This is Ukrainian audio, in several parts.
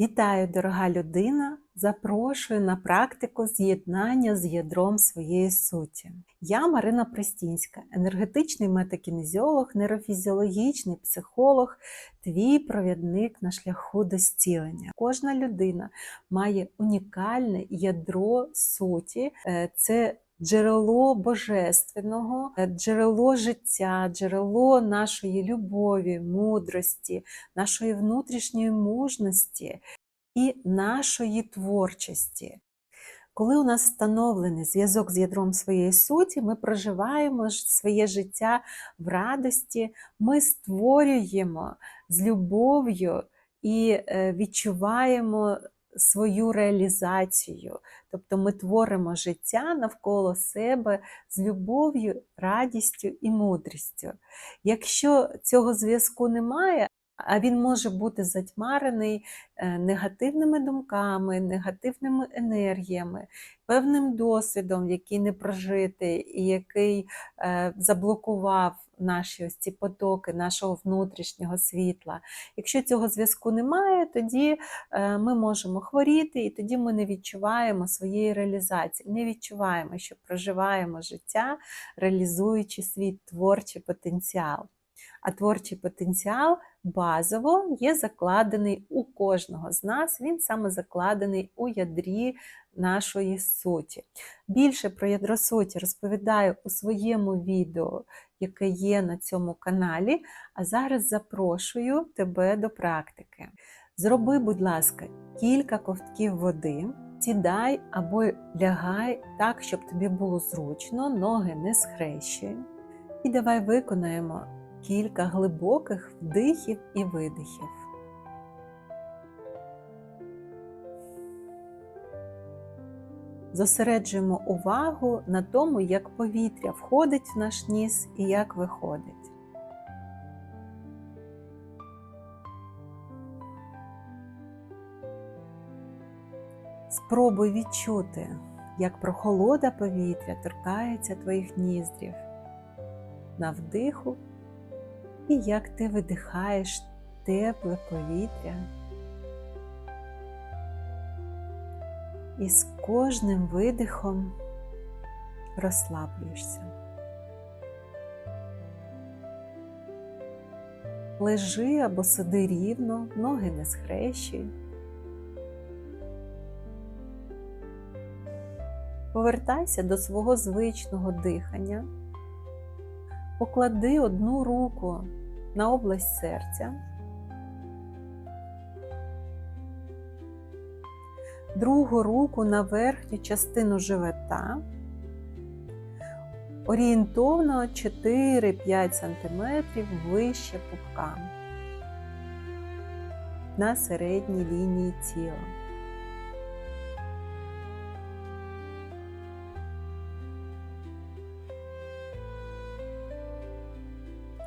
Вітаю, дорога людина! Запрошую на практику з'єднання з ядром своєї суті. Я Марина Пристінська, енергетичний метакінезіолог, нейрофізіологічний психолог, твій провідник на шляху до зцілення. Кожна людина має унікальне ядро суті. Е, Це джерело божественного, е, джерело життя, джерело нашої любові, мудрості, нашої внутрішньої мужності і нашої творчості. Коли у нас встановлений зв'язок з ядром своєї суті, ми проживаємо своє життя в радості, ми створюємо з любов'ю і е, відчуваємо свою реалізацію. Тобто ми творимо життя навколо себе з любов'ю, радістю і мудрістю. Якщо цього зв'язку немає, а він може бути затьмарений е, негативними думками, негативними енергіями, певним досвідом, який не прожитий і який е, заблокував наші ось ці потоки нашого внутрішнього світла. Якщо цього зв'язку немає, тоді е, ми можемо хворіти, і тоді ми не відчуваємо своєї реалізації, не відчуваємо, що проживаємо життя, реалізуючи свій творчий потенціал. А творчий потенціал базово є закладений у кожного з нас, він саме закладений у ядрі нашої суті. Більше про ядро суті розповідаю у своєму відео, яке є на цьому каналі. А зараз запрошую тебе до практики. Зроби, будь ласка, кілька ковтків води. Сідай або лягай так, щоб тобі було зручно, ноги не схрещуй. І давай виконаємо кілька глибоких вдихів і видихів. Зосереджуємо увагу на тому, як повітря входить в наш ніс і як виходить. Спробуй відчути, як прохолода повітря торкається твоїх ніздрів на вдиху і як ти видихаєш тепле повітря. І з кожним видихом розслаблюєшся. Лежи або сиди рівно, ноги не схрещуй. Повертайся до свого звичного дихання. Поклади одну руку на область серця, другу руку на верхню частину живота, орієнтовно 4-5 см вище пупка. На середній лінії тіла.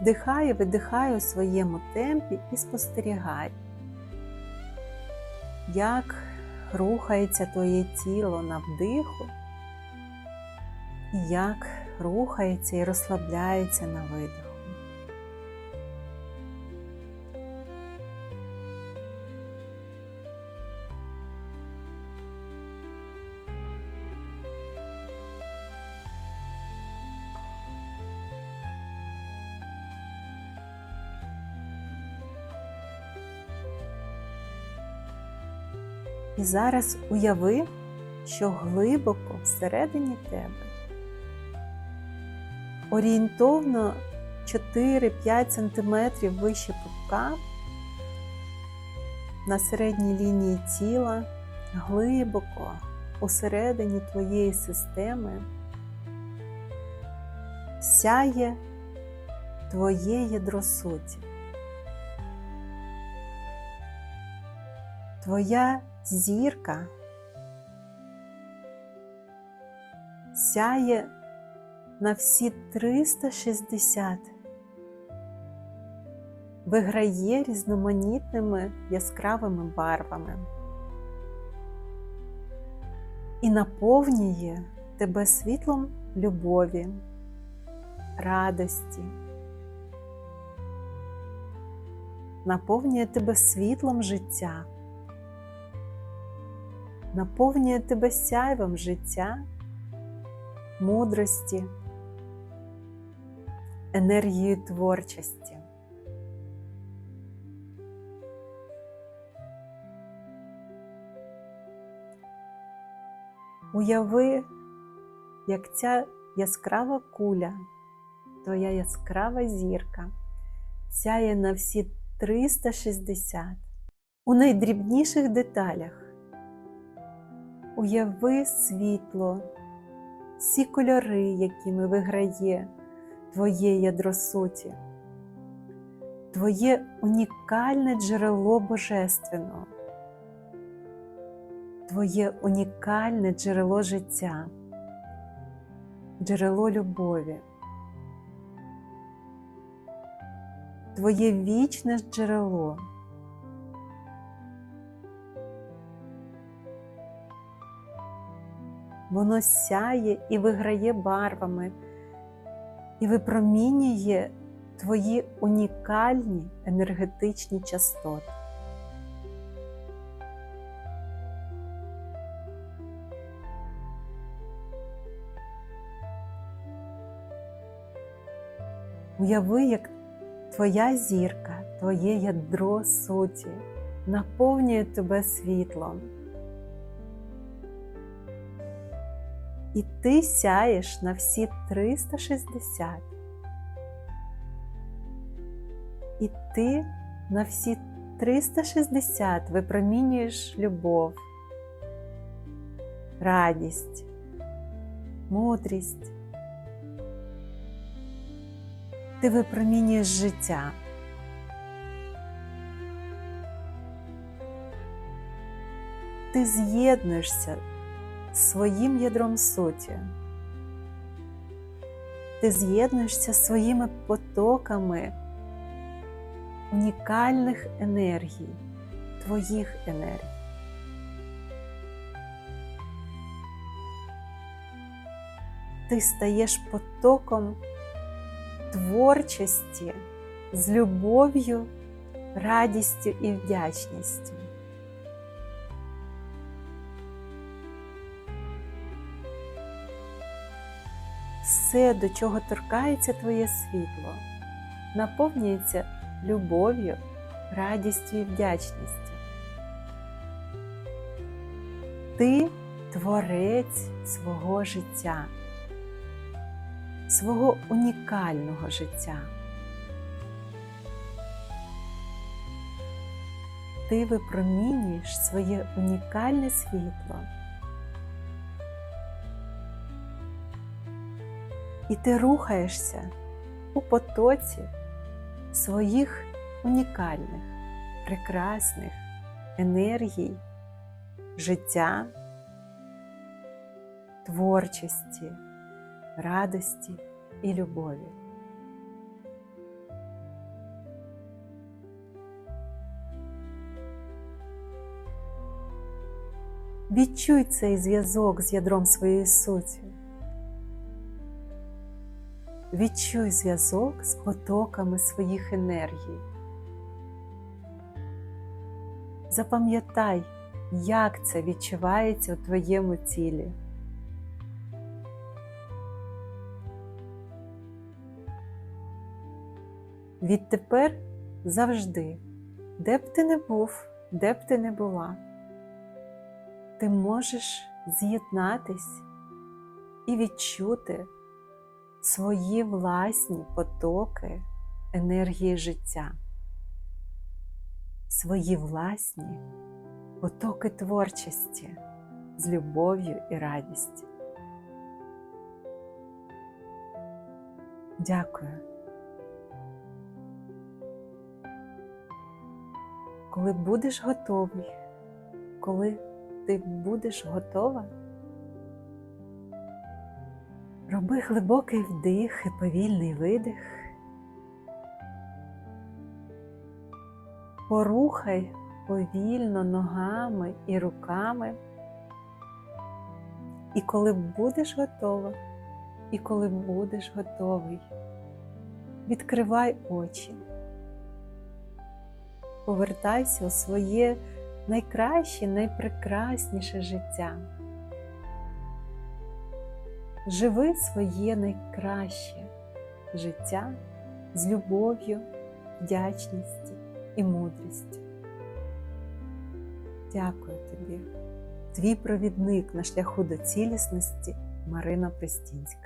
Вдихай видихай у своєму темпі і спостерігай, як рухається твоє тіло на вдиху, і як рухається і розслабляється на видиху. І зараз уяви, що глибоко всередині тебе орієнтовно 4-5 см вище пупка на середній лінії тіла, глибоко усередині твоєї системи сяє твоє ядро суті. Твоя зірка сяє на всі 360, виграє різноманітними яскравими барвами. І наповнює тебе світлом любові, радості, наповнює тебе світлом життя наповнює тебе сяйвом життя, мудрості, енергією творчості. Уяви, як ця яскрава куля, твоя яскрава зірка, сяє на всі 360 у найдрібніших деталях. Уяви світло, всі кольори, якими виграє твоє ядро суті, твоє унікальне джерело божественного, твоє унікальне джерело життя, джерело любові, твоє вічне джерело. Воно сяє і виграє барвами, і випромінює твої унікальні енергетичні частоти. Уяви, як твоя зірка, твоє ядро суті наповнює тебе світлом. І ти сяєш на всі 360. І ти на всі 360 випромінюєш любов, радість, мудрість. Ти випромінюєш життя. Ти з'єднуєшся своїм ядром суті. Ти з'єднуєшся своїми потоками унікальних енергій, твоїх енергій. Ти стаєш потоком творчості з любов'ю, радістю і вдячністю. Все, до чого торкається твоє світло, наповнюється любов'ю, радістю і вдячністю. Ти творець свого життя, свого унікального життя. Ти випромінюєш своє унікальне світло. І ти рухаєшся у потоці своїх унікальних, прекрасних енергій, життя, творчості, радості і любові. Відчуй цей зв'язок з ядром своєї суті. Відчуй зв'язок з потоками своїх енергій. Запам'ятай, як це відчувається у твоєму тілі. Відтепер завжди, де б ти не був, де б ти не була, ти можеш з'єднатись і відчути свої власні потоки енергії життя, свої власні потоки творчості з любов'ю і радістю. Дякую. Коли будеш готовий, коли ти будеш готова, роби глибокий вдих і повільний видих. Порухай повільно ногами і руками. І коли будеш готова, і коли будеш готовий, відкривай очі, повертайся у своє найкраще, найпрекрасніше життя. Живи своє найкраще життя з любов'ю, вдячністю і мудрістю. Дякую тобі, твій провідник на шляху до цілісності Марина Пристінська.